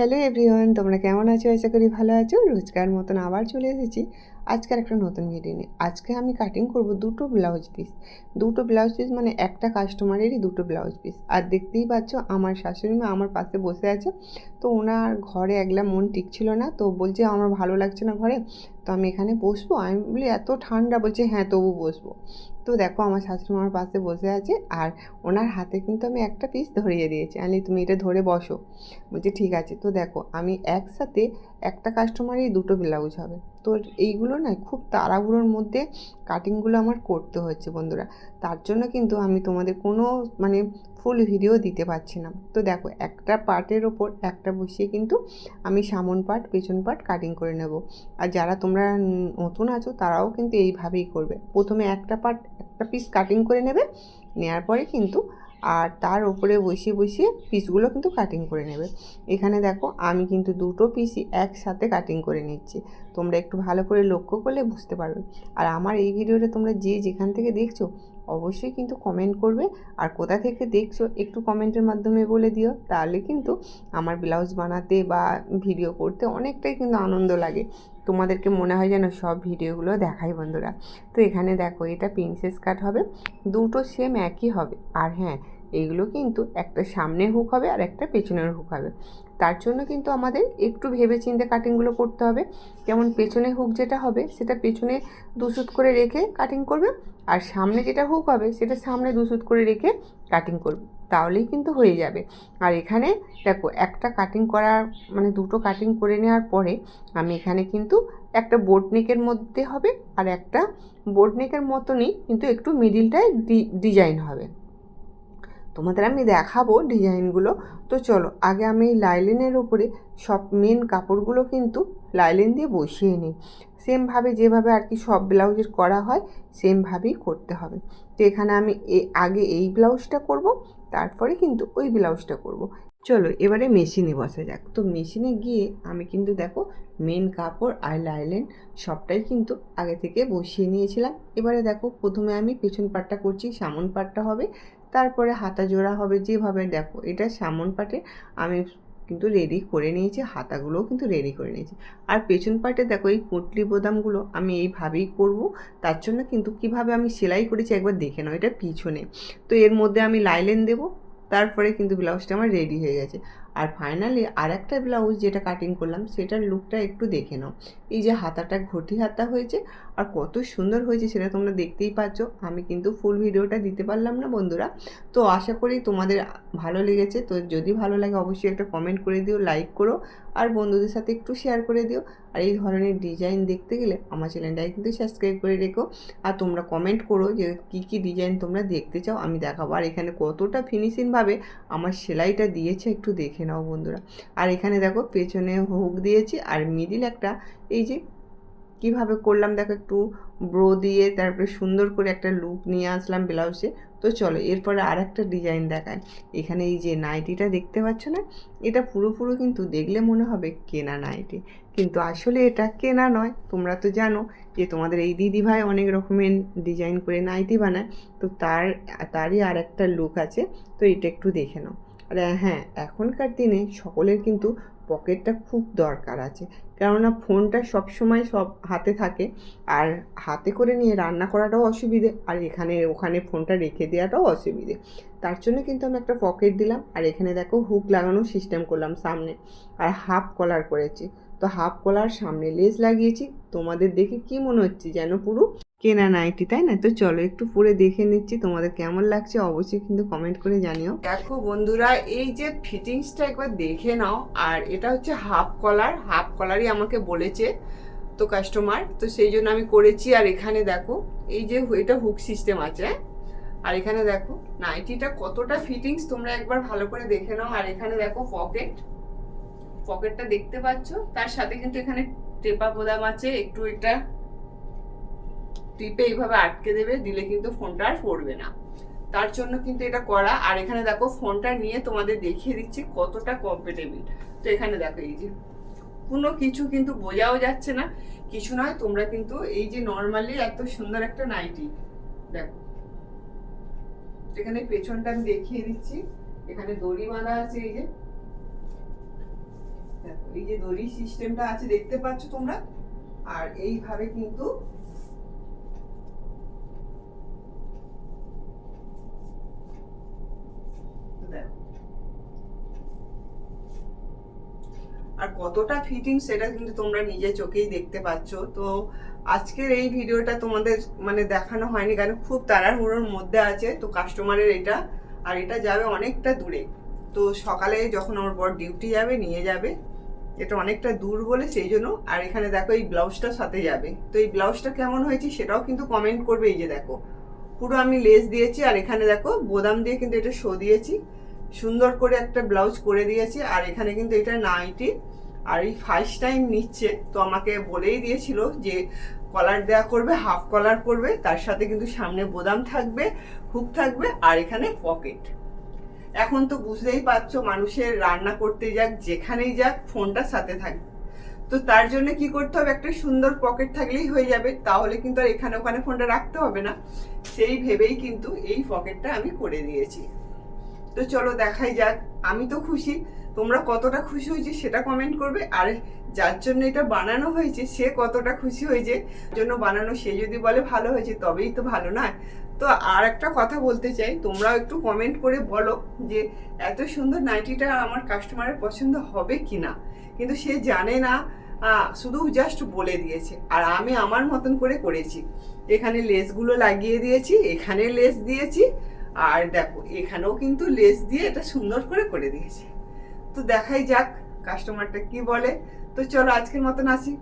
Hello everyone তোমরা কেমন আছো? আশা করি ভালো আছো। রোজকার মতন আবার চলে এসেছি। আজকের একটা নতুন ভিডিও নিয়ে। আজকে আমি কাটিং করব দুটো ব্লাউজ পিস দুটো ব্লাউজ পিস মানে একটা কাস্টমারেরই দুটো ব্লাউজ পিস আর দেখতেই পাচ্ছ, আমার শাশুড়ি মা আমার পাশে বসে আছে। তো ওনার ঘরে একলা মন টিকছিল না। তো বলছে, আমার ভালো লাগছে না ঘরে। তো আমি এখানে বসবো? আমি বলি, এত ঠান্ডা। বলছে হ্যাঁ তবু বসবো। তো দেখো, আমার শাশুড়ি মার পাশে বসে আছে। আর ওনার হাতে কিন্তু আমি একটা পিস ধরিয়ে দিয়েছি। আনলি তুমি এটা ধরে বসো। বলছে, ঠিক আছে। তো দেখো, আমি একসাথে একটা কাস্টমারই দুটো ব্লাউজ হবে। তো এইগুলো না খুব তাড়াহুড়োর মধ্যে কাটিংগুলো আমার করতে হচ্ছে বন্ধুরা। তার জন্য কিন্তু আমি তোমাদের কোনো মানে ফুল ভিডিও দিতে পারছি না। তো দেখো, একটা পার্টের ওপর একটা বসিয়ে কিন্তু আমি সামন পার্ট পেছন পার্ট কাটিং করে নেব। আর যারা তোমরা নতুন আছো, তারাও কিন্তু এইভাবেই করবে। প্রথমে একটা পার্ট একটা পিস কাটিং করে নেবে। নেওয়ার পরে কিন্তু আর তার উপরে বসিয়ে বসিয়ে পিসগুলো কিন্তু কাটিং করে নেবে। এখানে দেখো, আমি কিন্তু দুটো পিসই একসাথে কাটিং করে নিচ্ছি। তোমরা একটু ভালো করে লক্ষ্য করলে বুঝতে পারবে। আর আমার এই ভিডিওটা তোমরা যে যেখান থেকে দেখছ অবশ্যই কিন্তু কমেন্ট করবে। আর কোথা থেকে দেখছ একটু কমেন্টের মাধ্যমে বলে দিও। তাহলে কিন্তু আমার ব্লাউজ বানাতে বা ভিডিও করতে অনেকটাই কিন্তু আনন্দ লাগে। তোমাদেরকে মনে হয় যেন সব ভিডিওগুলো দেখাই বন্ধুরা। তো এখানে দেখো এটা প্রিন্সেস কাট হবে। দুটো সেম একই হবে। আর হ্যাঁ এইগুলো কিন্তু একটা সামনে হুক হবে আর একটা পেছনের হুক হবে। তার জন্য কিন্তু আমাদের একটু ভেবে চিন্তে কাটিংগুলো করতে হবে। যেমন পেছনে হুক যেটা হবে, সেটা পেছনে দুসুত করে রেখে কাটিং করবে আর সামনে যেটা হুক হবে, সেটা সামনে দুসুত করে রেখে কাটিং করবে। তাহলেই কিন্তু হয়ে যাবে। আর এখানে দেখো, একটা কাটিং করার মানে দুটো কাটিং করে নেওয়ার পরে আমি এখানে কিন্তু একটা বোট নেকের মধ্যে হবে আর একটা বোট নেকের মতনই কিন্তু একটু মিডিলটায় ডিজাইন হবে। তোমাদের আমি দেখাবো ডিজাইনগুলো। তো চলো, আগে আমি এই লাইলিনের ওপরে সব মেন কাপড়গুলো কিন্তু লাইলিন দিয়ে বসিয়ে নিই। সেমভাবে যেভাবে আর কি সব ব্লাউজের করা হয় সেমভাবেই করতে হবে। তো এখানে আমি এ, আগে এই ব্লাউজটা করব, তারপরে কিন্তু ওই ব্লাউজটা করব। চলো, এবারে মেশিনে বসা যাক। তো মেশিনে গিয়ে আমি কিন্তু দেখো মেন কাপড় আর লাইলেন সবটাই কিন্তু আগে থেকে বসিয়ে নিয়েছিলাম। এবারে দেখো, প্রথমে আমি পেছন পাটটা করছি, সামন পাটটা হবে। তারপরে হাতা জোড়া হবে যেভাবে দেখো, এটা সামন পাটে আমি কিন্তু রেডি করে নিয়েছি, হাতাগুলোও কিন্তু রেডি করে নিয়েছি। আর পেছন পাটে দেখো এই পুটলি বোদামগুলো আমি এইভাবেই করব, তার জন্য কিন্তু কীভাবে আমি সেলাই করেছি একবার দেখে নাও, এটা পিছনে। তো এর মধ্যে আমি লাইলেন দেবো, তারপরে কিন্তু ব্লাউজটা আমার রেডি হয়ে গেছে। আর ফাইনালি আর একটা ব্লাউজ যেটা কাটিং করলাম, সেটার লুকটা একটু দেখে নাও। এই যে হাতাটা ঘটি হাতা হয়েছে আর কত সুন্দর হয়েছে সেটা তোমরা দেখতেই পাচ্ছ। আমি কিন্তু ফুল ভিডিওটা দিতে পারলাম না বন্ধুরা। তো আশা করি তোমাদের ভালো লেগেছে। তো যদি ভালো লাগে অবশ্যই একটা কমেন্ট করে দিও লাইক করো আর বন্ধুদের সাথে একটু শেয়ার করে দিও। আর এই ধরনের ডিজাইন দেখতে গেলে আমার চ্যানেলটাকে কিন্তু সাবস্ক্রাইব করে রেখো। আর তোমরা কমেন্ট করো যে কী কী ডিজাইন তোমরা দেখতে চাও। আমি দেখাবো আর এখানে কতটা ফিনিশিংভাবে আমার সেলাইটা দিয়েছে একটু দেখে নাও বন্ধুরা। আর এখানে দেখো পেছনে হুক দিয়েছি আর মিডিল একটা এই যে কীভাবে করলাম দেখো একটু ব্রো দিয়ে তারপরে সুন্দর করে একটা লুক নিয়ে আসলাম ব্লাউজে তো চলো এরপরে আর একটা ডিজাইন দেখায় এখানে এই যে নাইটিটা দেখতে পাচ্ছ না? এটা পুরোপুরো কিন্তু দেখলে মনে হবে কেনা নাইটি। কিন্তু আসলে এটা কেনা নয়। তোমরা তো জানো যে তোমাদের এই দিদি ভাই অনেক রকমের ডিজাইন করে নাইটি বানায়। তো তার, তারই আর একটা লুক আছে। তো এটা একটু দেখে নাও। আর হ্যাঁ এখনকার দিনে সকলের কিন্তু পকেটটা খুব দরকার আছে। কেননা ফোনটা সবসময় সব হাতে থাকে। আর হাতে করে নিয়ে রান্না করাটাও অসুবিধে। আর এখানে, ওখানে ফোনটা রেখে দেওয়াটাও অসুবিধে। তার জন্য কিন্তু আমি একটা পকেট দিলাম। আর এখানে দেখো হুক লাগানোর সিস্টেম করলাম সামনে। আর হাফ কলার করেছি। তো হাফ কলার সামনে লেস লাগিয়েছি। তোমাদের দেখে কি মনে হচ্ছে যেন পুরো কেনা নাইটি, তাই না? তো চলো একটু পরে দেখে নিচ্ছি তোমাদের কেমন লাগছে। অবশ্যই কিন্তু কমেন্ট করে জানিও। দেখো বন্ধুরা, এই যে ফিটিংসটা একবার দেখে নাও। আর এটা হচ্ছে হাফ কলার হাফ কলারই আমাকে বলেছে তো কাস্টমার তো সেই জন্য আমি করেছি। আর এখানে দেখো, এই যে এটা হুক সিস্টেম আছে আর এখানে দেখো, নাইটিটা কতটা ফিটিংস তোমরা একবার ভালো করে দেখে নাও। আর এখানে দেখো পকেট পকেটটা দেখতে পাচ্ছ। তার সাথে কিন্তু এখানে টেপা বোদাম আছে, একটু এটা টিপে এইভাবে আটকে দেবে, দিলে কিন্তু ফোনটা আর পড়বে না। তার জন্য কিন্তু এটা করা। আর এখানে দেখো, ফোনটা নিয়ে তোমাদের দেখিয়ে দিচ্ছি কতটা কমফোর্টেবল তো এখানে দেখো, এই যে কোনো কিছু কিন্তু বোঝাও যাচ্ছে না। কিছু নয়, তোমরা কিন্তু এই যে নর্মালি এত সুন্দর একটা নাইটি দেখো। এখানে পেছনটা আমি দেখিয়ে দিচ্ছি। এখানে দড়ি বাঁধা আছে, এই যে। দেখো, এই যে দড়ি সিস্টেমটা আছে, দেখতে পাচ্ছ তোমরা? আর এইভাবে কিন্তু দেখো আর কতটা ফিটিং সেটা কিন্তু তোমরা নিজে চোখেই দেখতে পাচ্ছ। তো আজকের এই ভিডিওটা তোমাদের মানে দেখানো হয়নি, কারণ খুব তাড়াহুড়োর মধ্যে আছে, তো কাস্টমারের এটা, আর এটা যাবে অনেকটা দূরে। তো সকালে যখন আমার বর ডিউটি যাবে, নিয়ে যাবে, এটা অনেকটা দূর বলে সেই জন্য। আর এখানে দেখো এই ব্লাউজটা সাথে যাবে। তো এই ব্লাউজটা কেমন হয়েছে সেটাও কিন্তু কমেন্ট করবে এই যে দেখো। পুরো আমি লেস দিয়েছি, আর এখানে দেখো বোদাম দিয়ে কিন্তু এটা শো দিয়েছি। সুন্দর করে একটা ব্লাউজ করে দিয়েছি, আর এখানে কিন্তু এটা নাইটি আর এই ফার্স্ট টাইম নিচ্ছে। তো আমাকে বলেই দিয়েছিল যে কলার দেওয়া করবে, হাফ কলার করবে, তার সাথে কিন্তু সামনে বোদাম থাকবে, হুক থাকবে, আর এখানে পকেট। এখন তো বুঝতেই পারছ মানুষের রান্না করতে যাক, যেখানেই যাক, ফোনটা সাথে থাকবে তো তার জন্য কি করতে হবে, একটা সুন্দর পকেট থাকলেই হয়ে যাবে, তাহলে কিন্তু আর এখানে ওখানে ফোনটা রাখতে হবে না। সেই ভেবেই কিন্তু এই পকেটটা আমি করে দিয়েছি। তো চলো দেখাই যাক। আমি তো খুশি। তোমরা কতটা খুশি হয়েছে সেটা কমেন্ট করবে। আর যার জন্য এটা বানানো হয়েছে, সে কতটা খুশি হয়েছে জন্য বানানো, সে যদি বলে ভালো হয়েছে, তবেই তো ভালো না তো আর একটা কথা বলতে চাই, তোমরাও একটু কমেন্ট করে বলো যে এত সুন্দর নাইটিটা আমার কাস্টমারের পছন্দ হবে কি না কিন্তু সে জানে না শুধু জাস্ট বলে দিয়েছে। আর আমি আমার মতন করে করেছি। এখানে লেসগুলো লাগিয়ে দিয়েছি, এখানে লেস দিয়েছি আর দেখো, এখানেও কিন্তু লেস দিয়ে এটা সুন্দর করে করে দিয়েছে। তো দেখাই যাক কাস্টমারটা কি বলে। তো চলো আজকের মতন আসি।